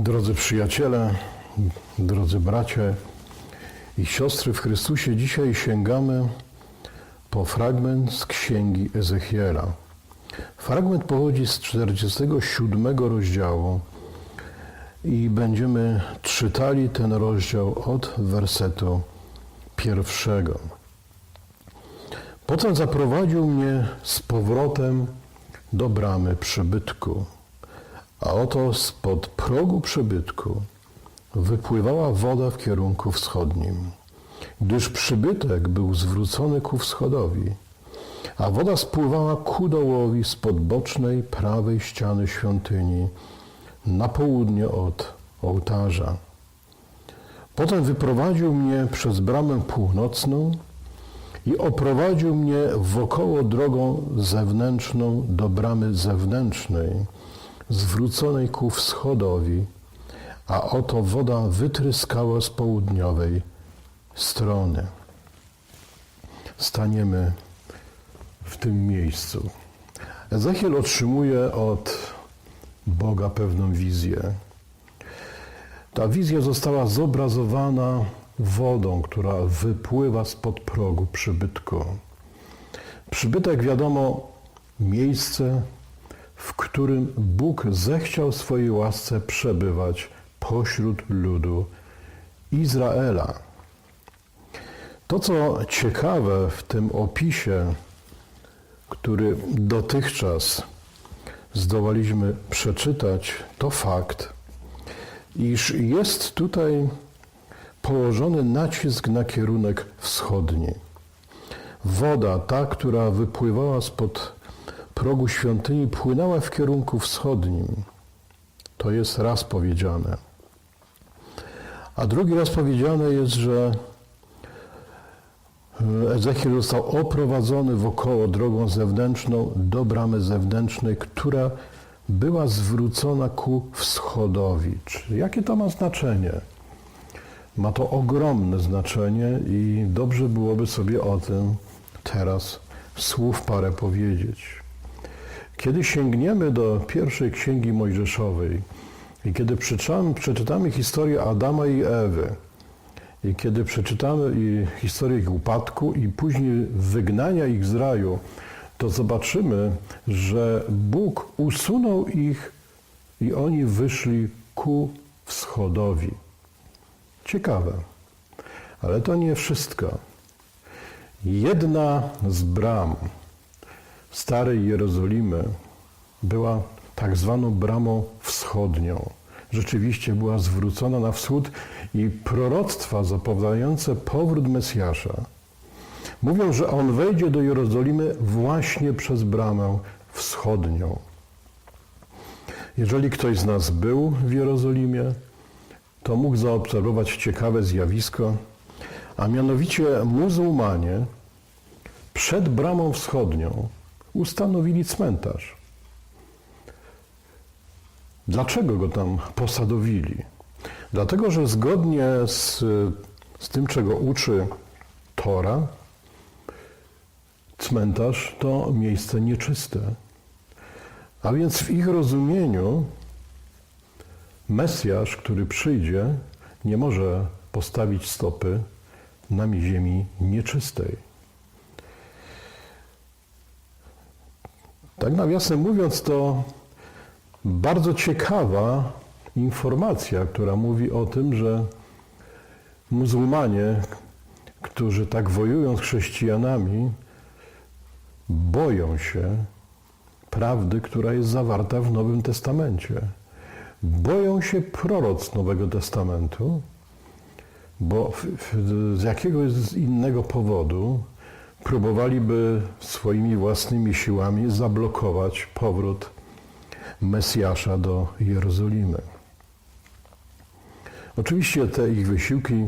Drodzy przyjaciele, drodzy bracia i siostry w Chrystusie, dzisiaj sięgamy po fragment z księgi Ezechiela. Fragment pochodzi z 47 rozdziału i będziemy czytali ten rozdział od wersetu pierwszego. Potem zaprowadził mnie z powrotem do bramy przybytku. A oto spod progu przybytku wypływała woda w kierunku wschodnim, gdyż przybytek był zwrócony ku wschodowi, a woda spływała ku dołowi spod bocznej prawej ściany świątyni na południe od ołtarza. Potem wyprowadził mnie przez bramę północną i oprowadził mnie wokoło drogą zewnętrzną do bramy zewnętrznej, zwróconej ku wschodowi, a oto woda wytryskała z południowej strony. Staniemy w tym miejscu. Ezechiel otrzymuje od Boga pewną wizję. Ta wizja została zobrazowana wodą, która wypływa spod progu przybytku. Przybytek, wiadomo, miejsce, w którym Bóg zechciał swojej łasce przebywać pośród ludu Izraela. To, co ciekawe w tym opisie, który dotychczas zdołaliśmy przeczytać, to fakt, iż jest tutaj położony nacisk na kierunek wschodni. Woda, ta, która wypływała spod progu świątyni, płynęła w kierunku wschodnim. To jest raz powiedziane. A drugi raz powiedziane jest, że Ezechiel został oprowadzony wokoło drogą zewnętrzną do bramy zewnętrznej, która była zwrócona ku wschodowi. Czy jakie to ma znaczenie? Ma to ogromne znaczenie i dobrze byłoby sobie o tym teraz słów parę powiedzieć. Kiedy sięgniemy do pierwszej księgi Mojżeszowej i kiedy przeczytamy, przeczytamy historię Adama i Ewy, i kiedy przeczytamy historię ich upadku i później wygnania ich z raju, to zobaczymy, że Bóg usunął ich i oni wyszli ku wschodowi. Ciekawe, ale to nie wszystko. Jedna z bram starej Jerozolimy była tak zwaną bramą wschodnią. Rzeczywiście była zwrócona na wschód i proroctwa zapowiadające powrót Mesjasza mówią, że on wejdzie do Jerozolimy właśnie przez bramę wschodnią. Jeżeli ktoś z nas był w Jerozolimie, to mógł zaobserwować ciekawe zjawisko, a mianowicie muzułmanie przed bramą wschodnią ustanowili cmentarz. Dlaczego go tam posadowili? Dlatego, że zgodnie z, z tym, czego uczy Tora, cmentarz to miejsce nieczyste. A więc w ich rozumieniu Mesjasz, który przyjdzie, nie może postawić stopy na ziemi nieczystej. Tak nawiasem mówiąc, to bardzo ciekawa informacja, która mówi o tym, że muzułmanie, którzy tak wojują z chrześcijanami, boją się prawdy, która jest zawarta w Nowym Testamencie. Boją się proroc Nowego Testamentu, bo z jakiegoś innego powodu próbowaliby swoimi własnymi siłami zablokować powrót Mesjasza do Jerozolimy. Oczywiście te ich wysiłki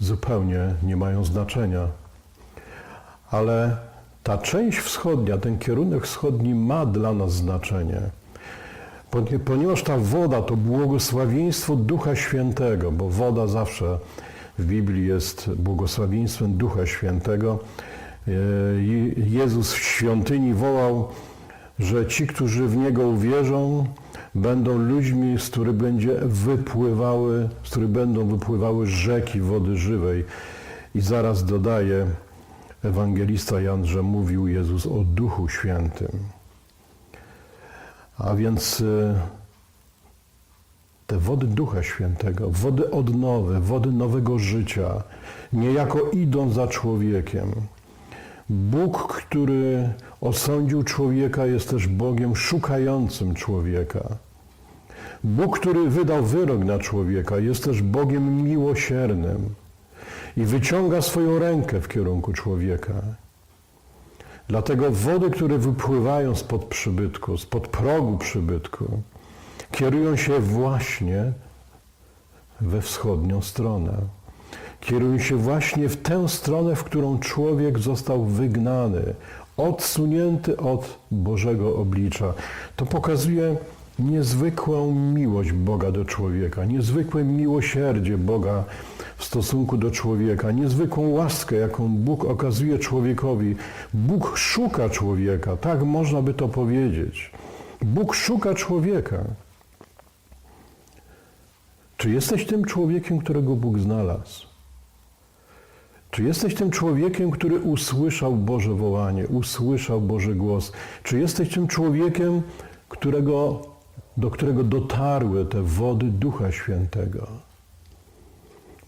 zupełnie nie mają znaczenia, ale ta część wschodnia, ten kierunek wschodni ma dla nas znaczenie, ponieważ ta woda to błogosławieństwo Ducha Świętego, bo woda zawsze w Biblii jest błogosławieństwem Ducha Świętego. Jezus w świątyni wołał, że ci, którzy w Niego uwierzą, będą ludźmi, z których będzie wypływały, z których będą wypływały rzeki wody żywej. I zaraz dodaje ewangelista Jan, że mówił Jezus o Duchu Świętym. A więc y, te wody Ducha Świętego, wody odnowy, wody nowego życia, niejako idą za człowiekiem. Bóg, który osądził człowieka, jest też Bogiem szukającym człowieka. Bóg, który wydał wyrok na człowieka, jest też Bogiem miłosiernym i wyciąga swoją rękę w kierunku człowieka. Dlatego wody, które wypływają spod przybytku, spod progu przybytku, kierują się właśnie we wschodnią stronę. Kierują się właśnie w tę stronę, w którą człowiek został wygnany, odsunięty od Bożego oblicza. To pokazuje niezwykłą miłość Boga do człowieka, niezwykłe miłosierdzie Boga w stosunku do człowieka, niezwykłą łaskę, jaką Bóg okazuje człowiekowi. Bóg szuka człowieka, tak można by to powiedzieć. Bóg szuka człowieka. Czy jesteś tym człowiekiem, którego Bóg znalazł? Czy jesteś tym człowiekiem, który usłyszał Boże wołanie, usłyszał Boży głos? Czy jesteś tym człowiekiem, którego, do którego dotarły te wody Ducha Świętego?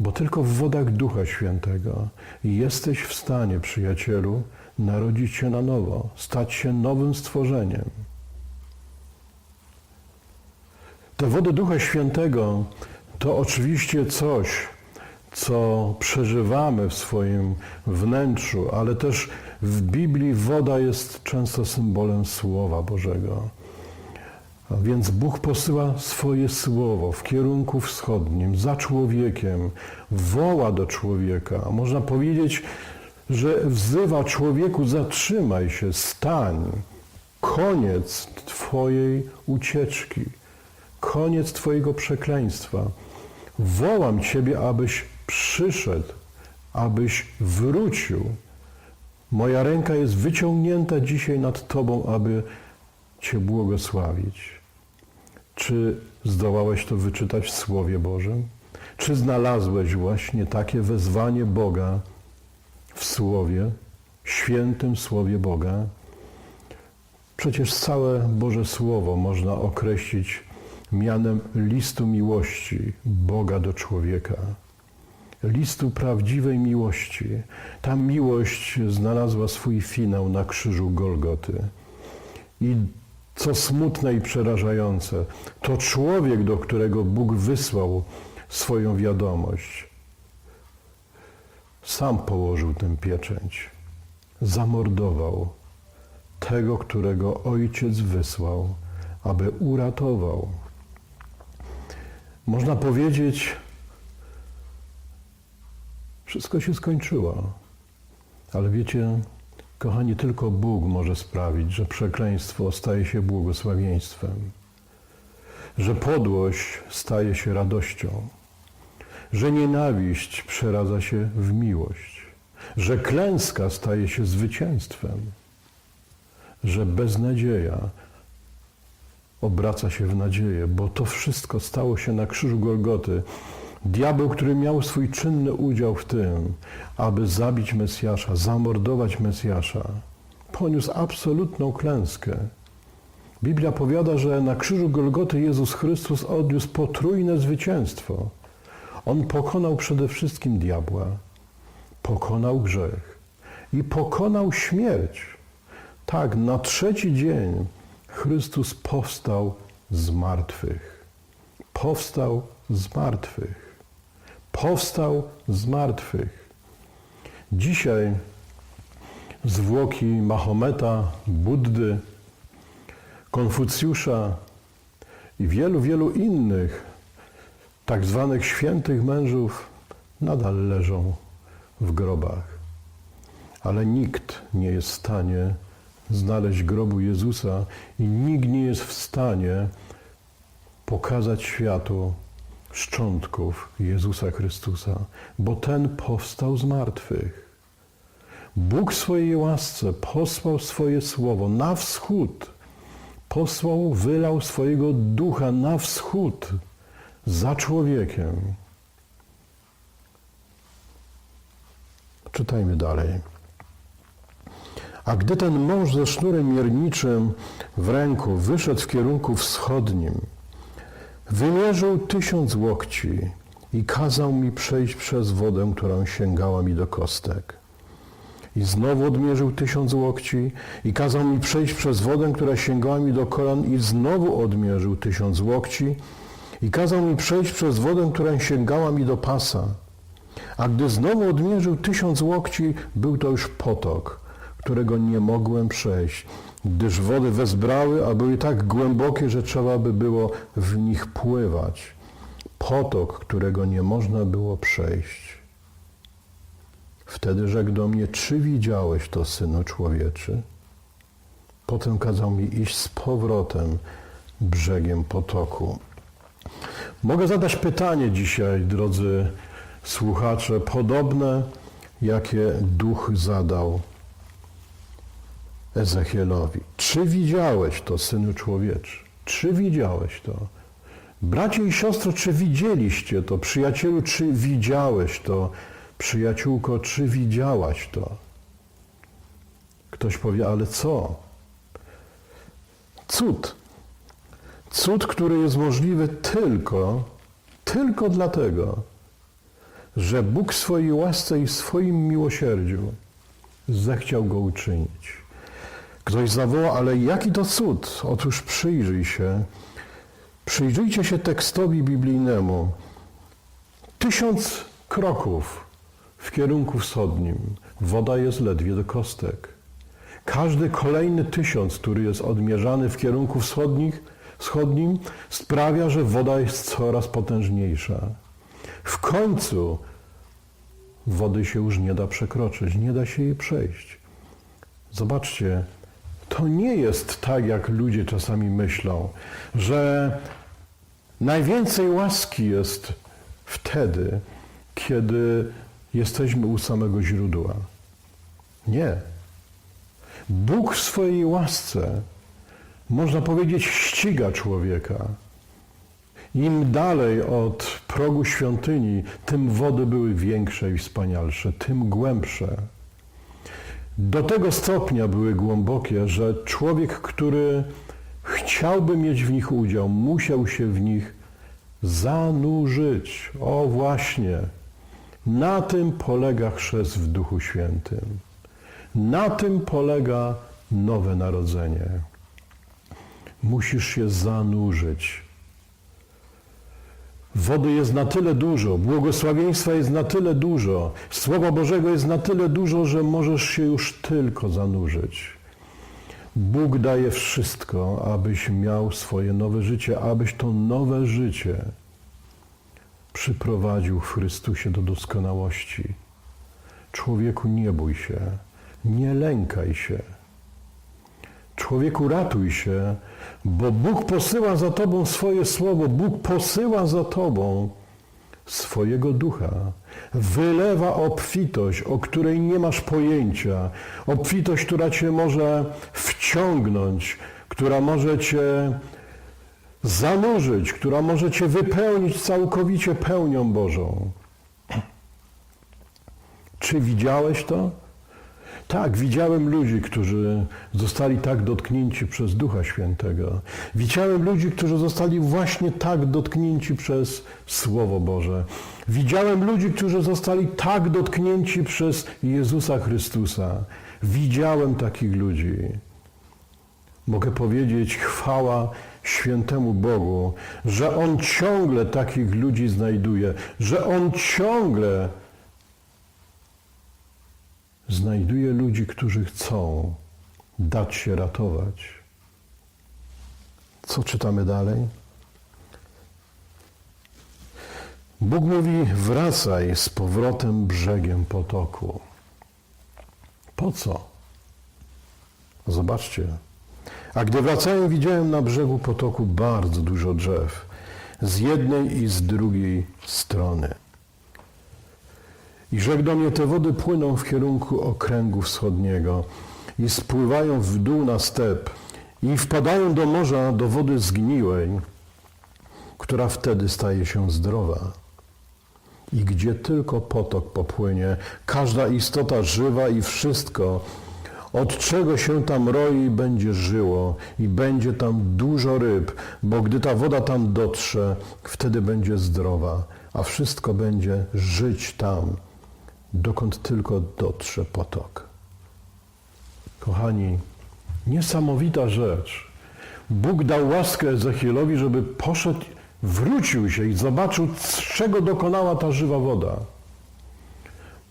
Bo tylko w wodach Ducha Świętego jesteś w stanie, przyjacielu, narodzić się na nowo, stać się nowym stworzeniem. Te wody Ducha Świętego to oczywiście coś, co przeżywamy w swoim wnętrzu, ale też w Biblii woda jest często symbolem Słowa Bożego. Więc Bóg posyła swoje słowo w kierunku wschodnim, za człowiekiem, woła do człowieka. Można powiedzieć, że wzywa człowieku, zatrzymaj się, stań. Koniec Twojej ucieczki, koniec Twojego przekleństwa. Wołam Ciebie, abyś przyszedł, abyś wrócił. Moja ręka jest wyciągnięta dzisiaj nad Tobą, aby Cię błogosławić. Czy zdołałeś to wyczytać w Słowie Bożym? Czy znalazłeś właśnie takie wezwanie Boga w Słowie, świętym Słowie Boga? Przecież całe Boże Słowo można określić mianem listu miłości Boga do człowieka. Listu prawdziwej miłości. Ta miłość znalazła swój finał na krzyżu Golgoty. I co smutne i przerażające, to człowiek, do którego Bóg wysłał swoją wiadomość, sam położył tę pieczęć. Zamordował tego, którego ojciec wysłał, aby uratował. Można powiedzieć, wszystko się skończyło. Ale wiecie, kochani, tylko Bóg może sprawić, że przekleństwo staje się błogosławieństwem, że podłość staje się radością, że nienawiść przeradza się w miłość, że klęska staje się zwycięstwem, że beznadzieja obraca się w nadzieję, bo to wszystko stało się na krzyżu Golgoty. Diabeł, który miał swój czynny udział w tym, aby zabić Mesjasza, zamordować Mesjasza, poniósł absolutną klęskę. Biblia powiada, że na krzyżu Golgoty Jezus Chrystus odniósł potrójne zwycięstwo. On pokonał przede wszystkim diabła, pokonał grzech i pokonał śmierć. Tak, na trzeci dzień Chrystus powstał z martwych. Powstał z martwych. Powstał z martwych. Dzisiaj zwłoki Mahometa, Buddy, Konfucjusza i wielu, wielu innych tak zwanych świętych mężów nadal leżą w grobach. Ale nikt nie jest w stanie znaleźć grobu Jezusa i nikt nie jest w stanie pokazać światu szczątków Jezusa Chrystusa, bo ten powstał z martwych. Bóg w swojej łasce posłał swoje słowo na wschód, posłał, wylał swojego ducha na wschód za człowiekiem. Czytajmy dalej. A gdy ten mąż ze sznurem mierniczym w ręku wyszedł w kierunku wschodnim, wymierzył tysiąc łokci i kazał mi przejść przez wodę, która sięgała mi do kostek. I znowu odmierzył tysiąc łokci i kazał mi przejść przez wodę, która sięgała mi do kolan i znowu odmierzył tysiąc łokci i kazał mi przejść przez wodę, która sięgała mi do pasa. A gdy znowu odmierzył tysiąc łokci, był to już potok, którego nie mogłem przejść, gdyż wody wezbrały, a były tak głębokie, że trzeba by było w nich pływać. Potok, którego nie można było przejść. Wtedy rzekł do mnie, czy widziałeś to, Synu Człowieczy? Potem kazał mi iść z powrotem brzegiem potoku. Mogę zadać pytanie dzisiaj, drodzy słuchacze, podobne, jakie duch zadał Ezechielowi. Czy widziałeś to, Synu Człowieczy? Czy widziałeś to? Bracie i siostro, czy widzieliście to? Przyjacielu, czy widziałeś to? Przyjaciółko, czy widziałaś to? Ktoś powie, ale co? Cud. Cud, który jest możliwy tylko, tylko dlatego, że Bóg w swojej łasce i w swoim miłosierdziu zechciał go uczynić. Ktoś zawoła, ale jaki to cud? Otóż przyjrzyj się, przyjrzyjcie się tekstowi biblijnemu. Tysiąc kroków w kierunku wschodnim. Woda jest ledwie do kostek. Każdy kolejny tysiąc, który jest odmierzany w kierunku wschodnich, wschodnim, sprawia, że woda jest coraz potężniejsza. W końcu wody się już nie da przekroczyć, nie da się jej przejść. Zobaczcie, to nie jest tak, jak ludzie czasami myślą, że najwięcej łaski jest wtedy, kiedy jesteśmy u samego źródła. Nie. Bóg w swojej łasce, można powiedzieć, ściga człowieka. Im dalej od progu świątyni, tym wody były większe i wspanialsze, tym głębsze. Do tego stopnia były głębokie, że człowiek, który chciałby mieć w nich udział, musiał się w nich zanurzyć. O właśnie, na tym polega chrzest w Duchu Świętym. Na tym polega nowe narodzenie. Musisz się zanurzyć. Wody jest na tyle dużo, błogosławieństwa jest na tyle dużo, Słowa Bożego jest na tyle dużo, że możesz się już tylko zanurzyć. Bóg daje wszystko, abyś miał swoje nowe życie, abyś to nowe życie przyprowadził w Chrystusie do doskonałości. Człowieku, nie bój się, nie lękaj się. Człowieku, ratuj się, bo Bóg posyła za tobą swoje słowo, Bóg posyła za tobą swojego ducha. Wylewa obfitość, o której nie masz pojęcia, obfitość, która cię może wciągnąć, która może cię zanurzyć, która może cię wypełnić całkowicie pełnią Bożą. Czy widziałeś to? Tak, widziałem ludzi, którzy zostali tak dotknięci przez Ducha Świętego. Widziałem ludzi, którzy zostali właśnie tak dotknięci przez Słowo Boże. Widziałem ludzi, którzy zostali tak dotknięci przez Jezusa Chrystusa. Widziałem takich ludzi. Mogę powiedzieć chwała świętemu Bogu, że On ciągle takich ludzi znajduje, że On ciągle znajduje ludzi, którzy chcą dać się ratować. Co czytamy dalej? Bóg mówi: wracaj z powrotem brzegiem potoku. Po co? Zobaczcie. A gdy wracałem, widziałem na brzegu potoku bardzo dużo drzew, z jednej i z drugiej strony. I rzekł do mnie, te wody płyną w kierunku okręgu wschodniego i spływają w dół na step i wpadają do morza, do wody zgniłej, która wtedy staje się zdrowa. I gdzie tylko potok popłynie, każda istota żywa i wszystko, od czego się tam roi, będzie żyło i będzie tam dużo ryb, bo gdy ta woda tam dotrze, wtedy będzie zdrowa, a wszystko będzie żyć tam, dokąd tylko dotrze potok. Kochani, niesamowita rzecz. Bóg dał łaskę Ezechielowi, żeby poszedł, wrócił się i zobaczył, czego dokonała ta żywa woda.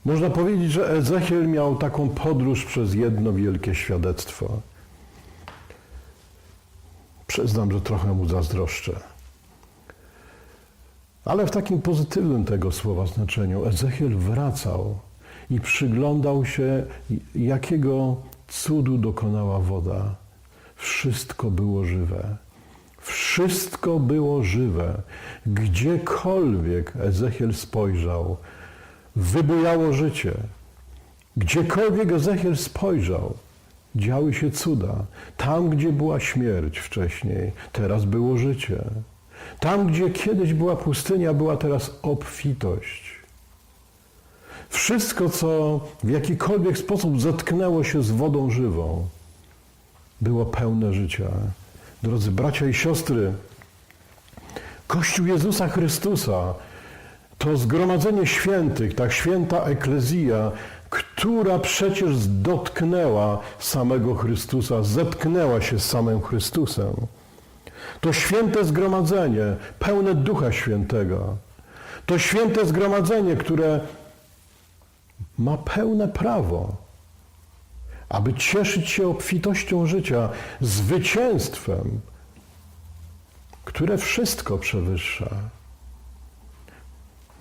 Można powiedzieć, że Ezechiel miał taką podróż przez jedno wielkie świadectwo. Przyznam, że trochę mu zazdroszczę. Ale w takim pozytywnym tego słowa znaczeniu Ezechiel wracał i przyglądał się, jakiego cudu dokonała woda. Wszystko było żywe. Wszystko było żywe. Gdziekolwiek Ezechiel spojrzał, wybujało życie. Gdziekolwiek Ezechiel spojrzał, działy się cuda. Tam, gdzie była śmierć wcześniej, teraz było życie. Tam, gdzie kiedyś była pustynia, była teraz obfitość. Wszystko, co w jakikolwiek sposób zetknęło się z wodą żywą, było pełne życia. Drodzy bracia i siostry, Kościół Jezusa Chrystusa to zgromadzenie świętych, ta święta eklezja, która przecież dotknęła samego Chrystusa, zetknęła się z samym Chrystusem. To święte zgromadzenie, pełne Ducha Świętego. To święte zgromadzenie, które ma pełne prawo, aby cieszyć się obfitością życia, zwycięstwem, które wszystko przewyższa.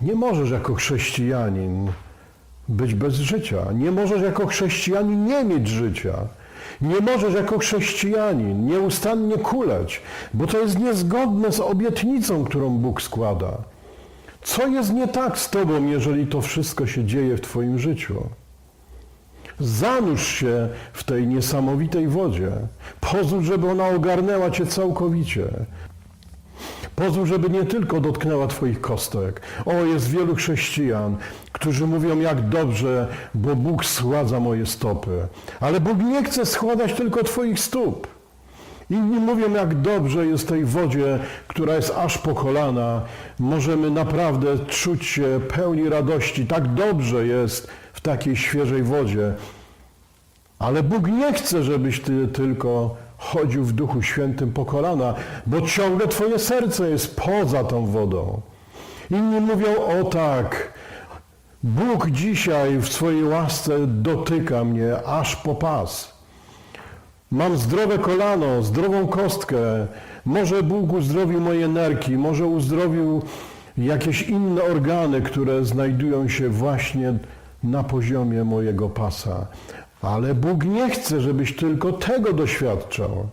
Nie możesz jako chrześcijanin być bez życia. Nie możesz jako chrześcijanin nie mieć życia. Nie możesz jako chrześcijanin nieustannie kuleć, bo to jest niezgodne z obietnicą, którą Bóg składa. Co jest nie tak z Tobą, jeżeli to wszystko się dzieje w Twoim życiu? Zanurz się w tej niesamowitej wodzie. Pozwól, żeby ona ogarnęła Cię całkowicie. Pozwól, żeby nie tylko dotknęła Twoich kostek. O, jest wielu chrześcijan, którzy mówią, jak dobrze, bo Bóg schładza moje stopy. Ale Bóg nie chce schładać tylko Twoich stóp. Inni mówią, jak dobrze jest tej wodzie, która jest aż po kolana. Możemy naprawdę czuć się pełni radości. Tak dobrze jest w takiej świeżej wodzie. Ale Bóg nie chce, żebyś Ty tylko chodził w Duchu Świętym po kolana, bo ciągle Twoje serce jest poza tą wodą. Inni mówią, o tak, Bóg dzisiaj w swojej łasce dotyka mnie aż po pas. Mam zdrowe kolano, zdrową kostkę. Może Bóg uzdrowił moje nerki, może uzdrowił jakieś inne organy, które znajdują się właśnie na poziomie mojego pasa. Ale Bóg nie chce, żebyś tylko tego doświadczał.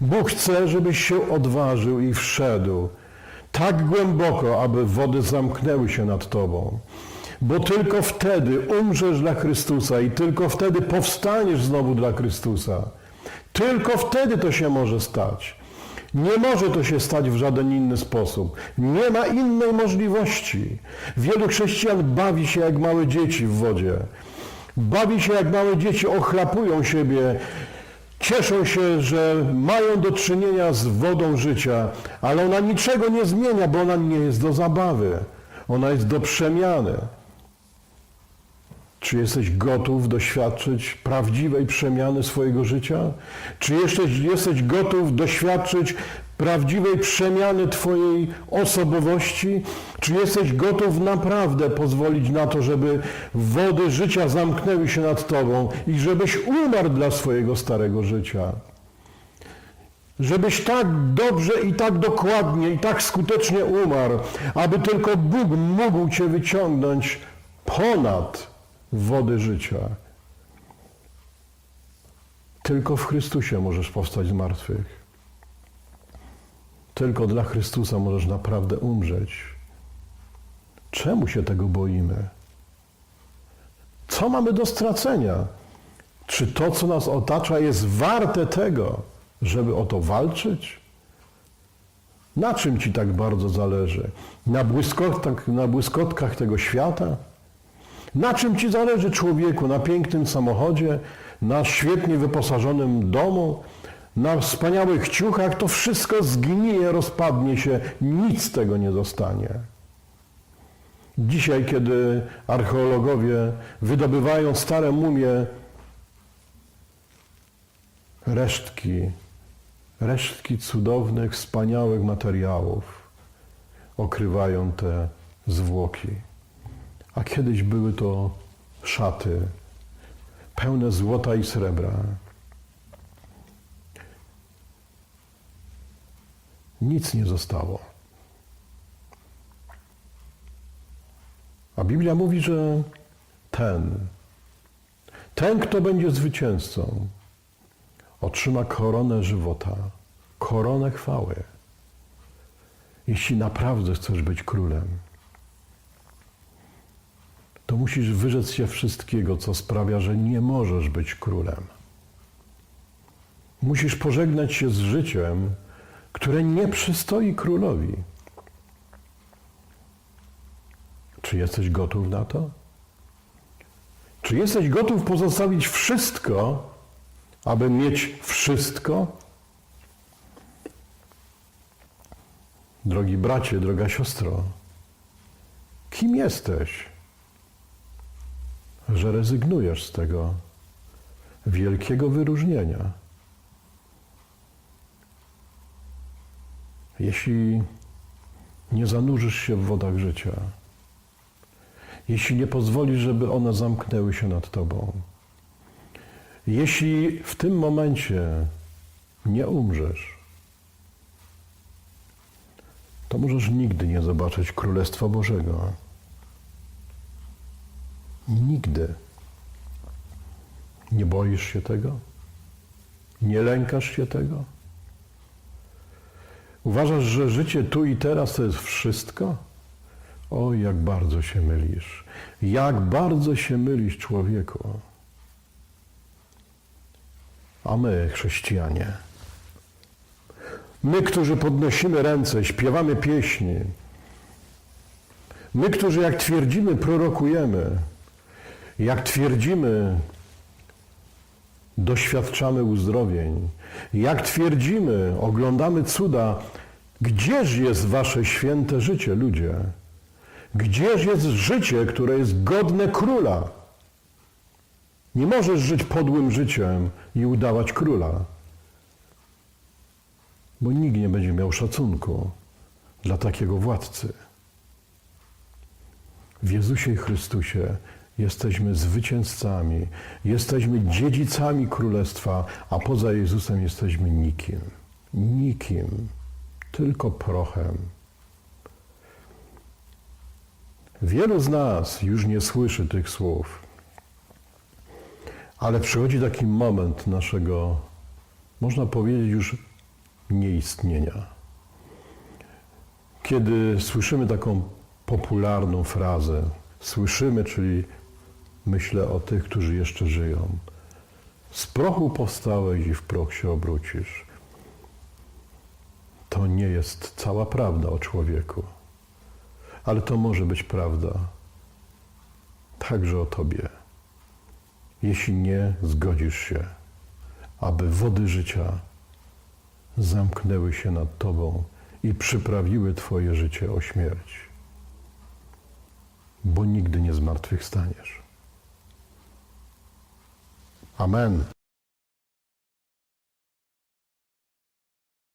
Bóg chce, żebyś się odważył i wszedł tak głęboko, aby wody zamknęły się nad tobą. Bo tylko wtedy umrzesz dla Chrystusa i tylko wtedy powstaniesz znowu dla Chrystusa. Tylko wtedy to się może stać. Nie może to się stać w żaden inny sposób. Nie ma innej możliwości. Wielu chrześcijan bawi się jak małe dzieci w wodzie. Bawi się jak małe dzieci, ochlapują siebie, cieszą się, że mają do czynienia z wodą życia, ale ona niczego nie zmienia, bo ona nie jest do zabawy. Ona jest do przemiany. Czy jesteś gotów doświadczyć prawdziwej przemiany swojego życia? Czy jesteś, jesteś gotów doświadczyć prawdziwej przemiany Twojej osobowości? Czy jesteś gotów naprawdę pozwolić na to, żeby wody życia zamknęły się nad Tobą i żebyś umarł dla swojego starego życia? Żebyś tak dobrze i tak dokładnie i tak skutecznie umarł, aby tylko Bóg mógł Cię wyciągnąć ponad wody życia. Tylko w Chrystusie możesz powstać z martwych. Tylko dla Chrystusa możesz naprawdę umrzeć. Czemu się tego boimy? Co mamy do stracenia? Czy to, co nas otacza, jest warte tego, żeby o to walczyć? Na czym ci tak bardzo zależy? Na błyskotkach, na błyskotkach tego świata? Na czym ci zależy człowieku? Na pięknym samochodzie, na świetnie wyposażonym domu, na wspaniałych ciuchach? To wszystko zgnije, rozpadnie się, nic z tego nie zostanie. Dzisiaj, kiedy archeologowie wydobywają stare mumie, resztki, resztki cudownych, wspaniałych materiałów okrywają te zwłoki. A kiedyś były to szaty pełne złota i srebra. Nic nie zostało. A Biblia mówi, że ten, ten, kto będzie zwycięzcą, otrzyma koronę żywota, koronę chwały. Jeśli naprawdę chcesz być królem, to musisz wyrzec się wszystkiego, co sprawia, że nie możesz być królem. Musisz pożegnać się z życiem, które nie przystoi królowi. Czy jesteś gotów na to? Czy jesteś gotów pozostawić wszystko, aby mieć wszystko? Drogi bracie, droga siostro, kim jesteś, że rezygnujesz z tego wielkiego wyróżnienia? Jeśli nie zanurzysz się w wodach życia, jeśli nie pozwolisz, żeby one zamknęły się nad tobą, jeśli w tym momencie nie umrzesz, to możesz nigdy nie zobaczyć Królestwa Bożego. Nigdy. Nie boisz się tego? Nie lękasz się tego? Uważasz, że życie tu i teraz to jest wszystko? O, jak bardzo się mylisz. Jak bardzo się mylisz, człowieku. A my, chrześcijanie, my, którzy podnosimy ręce, śpiewamy pieśni, my, którzy jak twierdzimy, prorokujemy, jak twierdzimy, doświadczamy uzdrowień, jak twierdzimy, oglądamy cuda, gdzież jest wasze święte życie, ludzie? Gdzież jest życie, które jest godne króla? Nie możesz żyć podłym życiem i udawać króla, bo nikt nie będzie miał szacunku dla takiego władcy. W Jezusie Chrystusie jesteśmy zwycięzcami, jesteśmy dziedzicami królestwa, a poza Jezusem jesteśmy nikim. Nikim, tylko prochem. Wielu z nas już nie słyszy tych słów, ale przychodzi taki moment naszego, można powiedzieć, już nieistnienia. Kiedy słyszymy taką popularną frazę, słyszymy, czyli myślę o tych, którzy jeszcze żyją. Z prochu powstałeś i w proch się obrócisz. To nie jest cała prawda o człowieku, ale to może być prawda także o Tobie, jeśli nie zgodzisz się, aby wody życia zamknęły się nad Tobą i przyprawiły Twoje życie o śmierć, bo nigdy nie zmartwychwstaniesz. Amen.